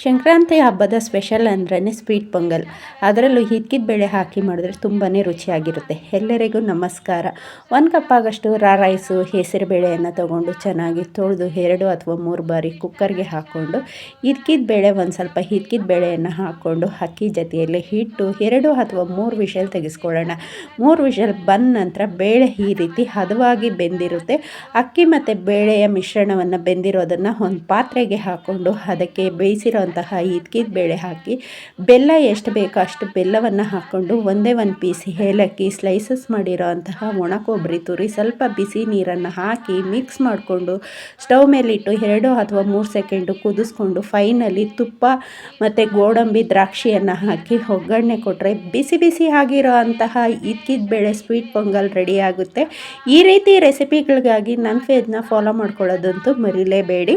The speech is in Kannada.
ಸಂಕ್ರಾಂತಿ ಹಬ್ಬದ ಸ್ಪೆಷಲ್ ಅಂದ್ರೇ ಸ್ವೀಟ್ ಪೊಂಗಲ್. ಅದರಲ್ಲೂ ಹಿಕ್ಕಿದ ಬೇಳೆ ಹಾಕಿ ಮಾಡಿದ್ರೆ ತುಂಬಾ ರುಚಿಯಾಗಿರುತ್ತೆ. ಎಲ್ಲರಿಗೂ ನಮಸ್ಕಾರ. ಒಂದು ಕಪ್ ಆಗಷ್ಟು ರಾ ರೈಸು, ಹೆಸರು ಬೇಳೆಯನ್ನು ತೊಗೊಂಡು ಚೆನ್ನಾಗಿ ತೊಳೆದು ಎರಡು ಅಥವಾ ಮೂರು ಬಾರಿ ಕುಕ್ಕರ್ಗೆ ಹಾಕ್ಕೊಂಡು ಹಿಕ್ಕಿದ ಬೇಳೆ ಒಂದು ಸ್ವಲ್ಪ ಹಿಕ್ಕಿದ ಬೇಳೆಯನ್ನು ಹಾಕ್ಕೊಂಡು ಅಕ್ಕಿ ಜೊತೆಯಲ್ಲಿ ಹಿಟ್ಟು ಎರಡು ಅಥವಾ ಮೂರು ವಿಷಲ್ ತೆಗೆಸ್ಕೊಳ್ಳೋಣ. ಮೂರು ವಿಷಲ್ ಬಂದ ನಂತರ ಬೇಳೆ ಈ ರೀತಿ ಹದವಾಗಿ ಬೆಂದಿರುತ್ತೆ. ಅಕ್ಕಿ ಮತ್ತು ಬೇಳೆಯ ಮಿಶ್ರಣವನ್ನು ಬೆಂದಿರೋದನ್ನು ಒಂದು ಪಾತ್ರೆಗೆ ಹಾಕ್ಕೊಂಡು ಅದಕ್ಕೆ ಬೇಯಿಸಿರೋ ಅಂತಹ ಇದ್ಕಿದ ಬೇಳೆ ಹಾಕಿ, ಬೆಲ್ಲ ಎಷ್ಟು ಬೇಕೋ ಅಷ್ಟು ಬೆಲ್ಲವನ್ನು ಹಾಕ್ಕೊಂಡು ಒಂದೇ ಒಂದು ಪೀಸ್ ಏಲಕ್ಕಿ ಸ್ಲೈಸಸ್ ಮಾಡಿರೋ ಅಂತಹ ಒಣ ಕೊಬ್ಬರಿ ತುರಿ ಸ್ವಲ್ಪ ಬಿಸಿ ನೀರನ್ನು ಹಾಕಿ ಮಿಕ್ಸ್ ಮಾಡಿಕೊಂಡು ಸ್ಟವ್ ಮೇಲಿಟ್ಟು ಎರಡು ಅಥವಾ ಮೂರು ಸೆಕೆಂಡು ಕುದಿಸ್ಕೊಂಡು ಫೈನಲಿ ತುಪ್ಪ ಮತ್ತು ಗೋಡಂಬಿ ದ್ರಾಕ್ಷಿಯನ್ನು ಹಾಕಿ ಒಗ್ಗರಣೆ ಕೊಟ್ಟರೆ ಬಿಸಿ ಬಿಸಿ ಆಗಿರೋ ಅಂತಹ ಇದ್ಕಿದ ಬೇಳೆ ಸ್ವೀಟ್ ಪೊಂಗಲ್ ರೆಡಿ ಆಗುತ್ತೆ. ಈ ರೀತಿ ರೆಸಿಪಿಗಳಿಗಾಗಿ ನನ್ನ ಫೇಜ್ನ ಫಾಲೋ ಮಾಡ್ಕೊಳ್ಳೋದಂತೂ ಮರಿಲೇಬೇಡಿ.